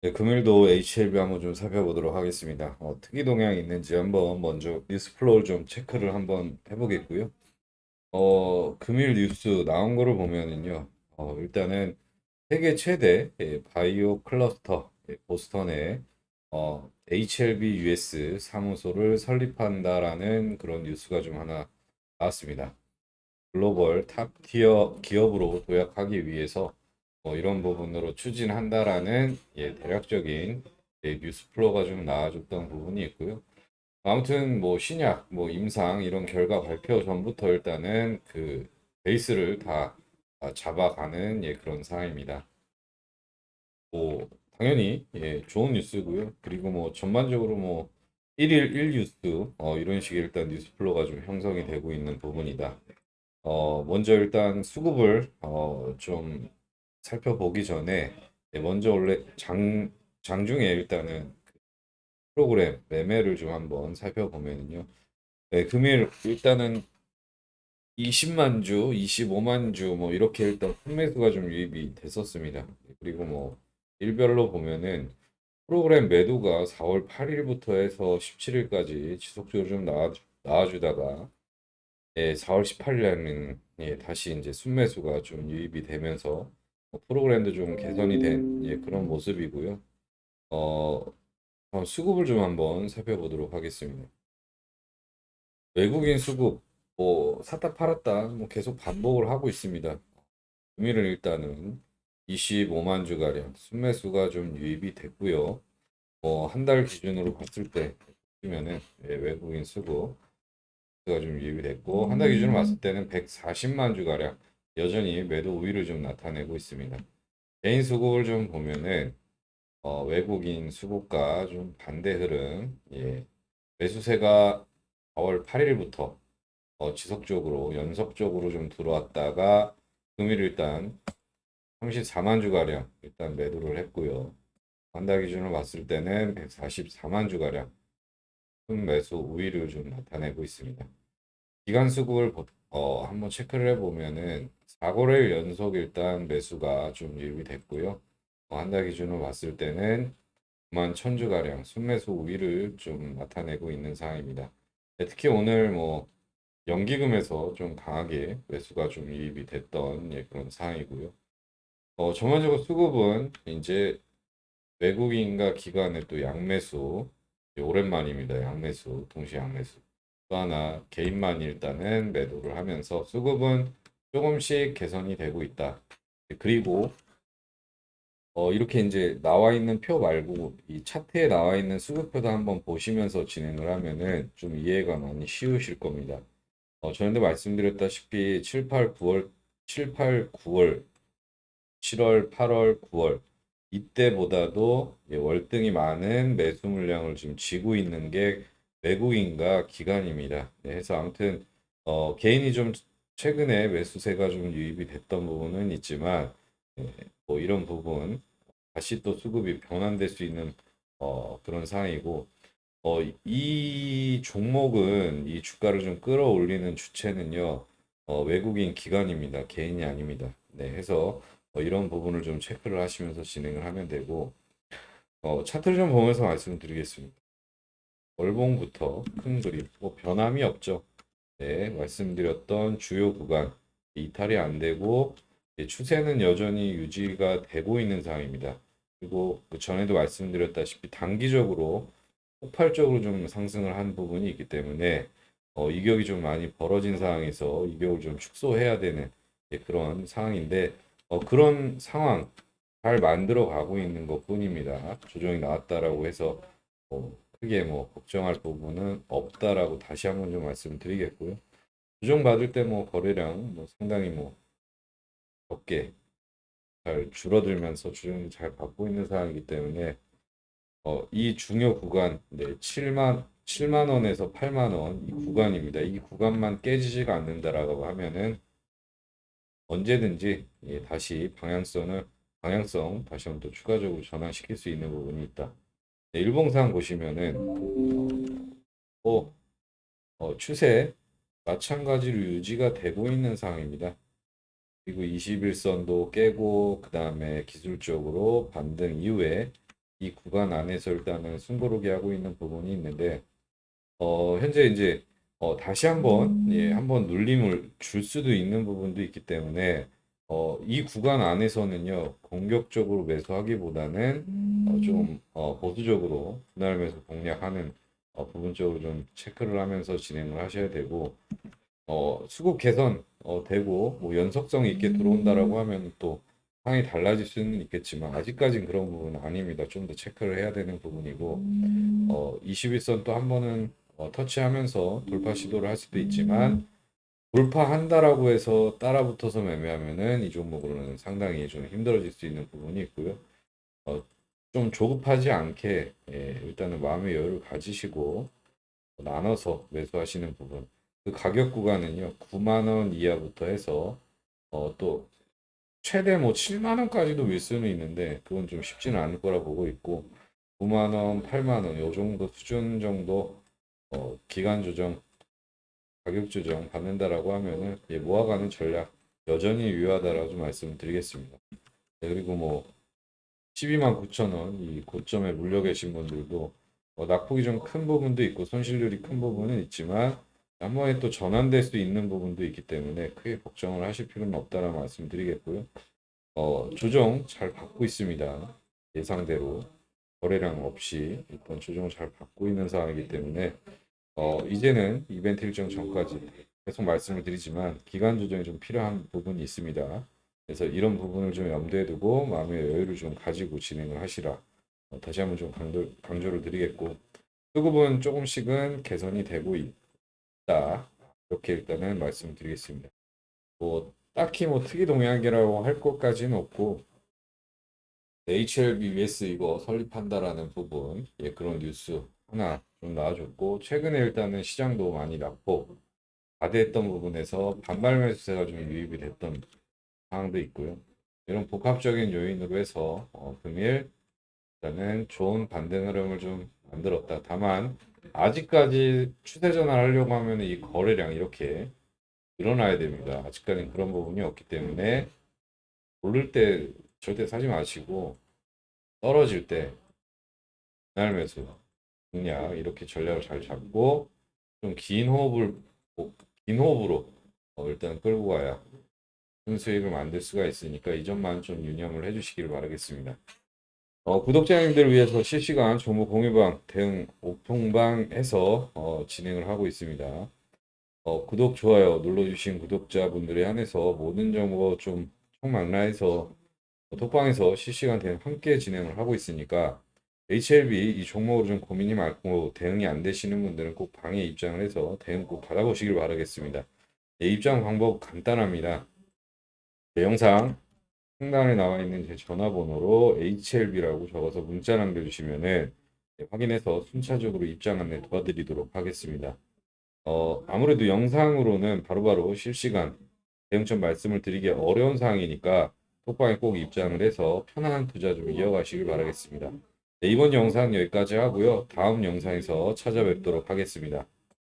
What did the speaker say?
네, 금일도 HLB 한번 좀 살펴보도록 하겠습니다. 어, 특이 동향이 있는지 한번 먼저 뉴스 플로우를 좀 체크를 한번 해보겠고요. 어, 금일 뉴스 나온 거를 보면은요, 어, 일단은 세계 최대 예, 바이오 클러스터 예, 보스턴에 어, HLB US 사무소를 설립한다라는 그런 뉴스가 좀 하나 나왔습니다. 글로벌 탑 티어 기업으로 도약하기 위해서 뭐 이런 부분으로 추진한다라는 예, 대략적인 예, 뉴스 플로우가 좀 나와줬던 부분이 있고요. 아무튼 뭐 신약, 뭐 임상 이런 결과 발표 전부터 일단은 그 베이스를 다 아, 잡아가는 예, 그런 상황입니다. 뭐 당연히 예, 좋은 뉴스고요. 그리고 뭐 전반적으로 뭐 1일 1 뉴스 어, 이런 식의 일단 뉴스 플로우가 좀 형성이 되고 있는 부분이다. 어, 먼저 일단 수급을 어, 좀 살펴보기 전에 예, 먼저 원래 장, 장중에 일단은 그 프로그램 매매를 좀 한번 살펴보면요. 네, 금일 일단은 20만 주, 25만 주 뭐 이렇게 일단 판매수가 좀 유입이 됐었습니다. 그리고 뭐 일별로 보면은 프로그램 매도가 4월 8일부터 해서 17일까지 지속적으로 좀 나와, 나와주다가 예, 4월 18일 날은 예, 다시 이제 순매수가 좀 유입이 되면서 어, 프로그램도 좀 개선이 된 예, 그런 모습이고요. 어, 어, 수급을 좀 한번 살펴보도록 하겠습니다. 외국인 수급 뭐 샀다 팔았다 뭐 계속 반복을 하고 있습니다. 금일은 일단은 25만 주 가량 순매수가 좀 유입이 됐고요. 뭐 한 달 기준으로 봤을 때 보면은 예, 외국인 수급 가 좀 유입이 됐고 한 달 기준으로 봤을 때는 140만 주 가량 여전히 매도 우위를 좀 나타내고 있습니다. 개인 수급을 좀 보면은 어, 외국인 수급과 좀 반대 흐름, 예, 매수세가 4월 8일부터 어, 지속적으로 연속적으로 좀 들어왔다가 금일 일단 34만 주가량 일단 매도를 했고요. 한달 기준으로 봤을 때는 144만 주가량 큰 매수 우위를 좀 나타내고 있습니다. 기간 수급을 보- 어, 한번 체크를 해보면은 4거래일 연속 일단 매수가 좀 유입이 됐고요. 어, 한달 기준으로 봤을 때는 9만 천주가량 순매수 우위를 좀 나타내고 있는 상황입니다. 네, 특히 오늘 뭐 연기금에서 좀 강하게 매수가 좀 유입이 됐던 예, 그런 상황이고요. 어, 전반적으로 수급은 이제 외국인과 기관의 또 양매수 이제 오랜만입니다. 양매수 동시 양매수. 또 하나 개인만 일단은 매도를 하면서 수급은 조금씩 개선이 되고 있다. 그리고 어, 이렇게 이제 나와 있는 표 말고 이 차트에 나와 있는 수급표도 한번 보시면서 진행을 하면은 좀 이해가 많이 쉬우실 겁니다. 어, 전에도 말씀드렸다시피 7, 8, 9월, 7, 8, 9월, 7월, 8월, 9월 이때보다도 예, 월등히 많은 매수 물량을 지금 쥐고 있는 게 외국인과 기관입니다. 네, 해서 아무튼 어, 개인이 좀 최근에 매수세가 좀 유입이 됐던 부분은 있지만 예, 뭐 이런 부분 다시 또 수급이 변환될 수 있는 어, 그런 상황이고 어, 이 종목은 이 주가를 좀 끌어올리는 주체는요 어, 외국인 기관입니다. 개인이 아닙니다. 네, 해서 어, 이런 부분을 좀 체크를 하시면서 진행을 하면 되고 어, 차트를 좀 보면서 말씀드리겠습니다. 월봉부터 큰 그림 뭐 변함이 없죠. 네, 말씀드렸던 주요 구간 이탈이 안 되고 예, 추세는 여전히 유지가 되고 있는 상황입니다. 그리고 그 전에도 말씀드렸다시피 단기적으로 폭발적으로 좀 상승을 한 부분이 있기 때문에 어, 이격이 좀 많이 벌어진 상황에서 이격을 좀 축소해야 되는 예, 그런 상황인데 어, 그런 상황 잘 만들어 가고 있는 것 뿐입니다. 조정이 나왔다라고 해서 어, 크게 뭐 걱정할 부분은 없다라고 다시 한번 좀 말씀드리겠고요. 조정 받을 때 뭐 거래량 뭐 상당히 뭐 적게 잘 줄어들면서 조정이 잘 받고 있는 상황이기 때문에 어, 이 중요 구간 네, 7만 7만 원에서 8만 원 이 구간입니다. 이 구간만 깨지지가 않는다라고 하면은 언제든지 예, 다시 방향성을 방향성 다시 한번 또 추가적으로 전환시킬 수 있는 부분이 있다. 네, 일봉상 보시면은 어, 어, 어, 추세 마찬가지로 유지가 되고 있는 상황입니다. 그리고 21선도 깨고 그 다음에 기술적으로 반등 이후에 이 구간 안에서 일단은 숨고르게 하고 있는 부분이 있는데 어, 현재 이제 어, 다시 한번 예, 한번 눌림을 줄 수도 있는 부분도 있기 때문에 어, 이 구간 안에서는요 공격적으로 매수하기보다는 어, 좀 어, 보수적으로 분할 매수 공략하는 어, 부분 쪽으로 좀 체크를 하면서 진행을 하셔야 되고 어, 수급 개선 어, 되고 뭐 연속성 있게 들어온다라고 하면 또 상황이 달라질 수는 있겠지만 아직까진 그런 부분은 아닙니다. 좀 더 체크를 해야 되는 부분이고 어, 21선 또 한 번은 어, 터치하면서 돌파 시도를 할 수도 있지만 돌파한다라고 해서 따라붙어서 매매하면은 이 종목으로는 상당히 좀 힘들어질 수 있는 부분이 있고요. 어, 좀 조급하지 않게 예, 일단은 마음의 여유를 가지시고 나눠서 매수하시는 부분. 그 가격 구간은요, 9만 원 이하부터 해서 어, 또 최대 뭐 7만 원까지도 밀 수는 있는데 그건 좀 쉽지는 않을 거라 보고 있고 9만 원, 8만 원, 요 정도 수준 정도 어, 기간 조정, 가격 조정 받는다라고 하면은 예, 모아가는 전략 여전히 유효하다라고 좀 말씀드리겠습니다. 네, 그리고 뭐 12만 9천 원 이 고점에 물려 계신 분들도 어, 낙폭이 좀 큰 부분도 있고 손실률이 큰 부분은 있지만 한 번에 또 전환될 수 있는 부분도 있기 때문에 크게 걱정을 하실 필요는 없다라는 말씀드리겠고요. 어, 조정 잘 받고 있습니다. 예상대로 거래량 없이 일단 조정을 잘 받고 있는 상황이기 때문에 어, 이제는 이벤트 일정 전까지 계속 말씀을 드리지만 기간 조정이 좀 필요한 부분이 있습니다. 그래서 이런 부분을 좀 염두에 두고 마음의 여유를 좀 가지고 진행을 하시라. 어, 다시 한번 좀 강조, 강조를 드리겠고 수급은 조금씩은 개선이 되고 있다. 이렇게 일단은 말씀드리겠습니다. 뭐 딱히 뭐 특이 동향이라고 할 것까지는 없고 HLBBS 이거 설립한다라는 부분 예 그런 뉴스 하나 좀 나와줬고 최근에 일단은 시장도 많이 낙폭 과대했던 부분에서 반발 매수세가 좀 유입이 됐던 상황도 있고요. 이런 복합적인 요인으로 해서 어, 금일 일단은 좋은 반등 흐름을 좀 만들었다. 다만 아직까지 추세 전환하려고 하면 이 거래량 이렇게 늘어나야 됩니다. 아직까지는 그런 부분이 없기 때문에 오를 때 절대 사지 마시고 떨어질 때 분할 매수 공략 이렇게 전략을 잘 잡고 좀 긴 호흡을 뭐, 긴 호흡으로 어, 일단 끌고 가야 큰 수익을 만들 수가 있으니까 이 점만 좀 유념을 해주시기를 바라겠습니다. 어, 구독자님들을 위해서 실시간 종목 공유방 대응 오픈방에서 어, 진행을 하고 있습니다. 어, 구독, 좋아요 눌러주신 구독자분들에 한해서 모든 정보 좀 총망라해서 톡방에서 실시간 대응 함께 진행을 하고 있으니까 HLB 이 종목으로 좀 고민이 많고 대응이 안 되시는 분들은 꼭 방에 입장을 해서 대응 꼭 받아보시길 바라겠습니다. 네, 입장 방법 간단합니다. 네, 영상 상단에 나와 있는 제 전화번호로 HLB라고 적어서 문자 남겨주시면은 네, 확인해서 순차적으로 입장 안내 도와드리도록 하겠습니다. 어, 아무래도 영상으로는 바로바로 실시간 대응점 말씀을 드리기 어려운 상황이니까 톡방에 꼭 입장을 해서 편안한 투자 좀 이어가시길 바라겠습니다. 네, 이번 영상 여기까지 하고요. 다음 영상에서 찾아뵙도록 하겠습니다.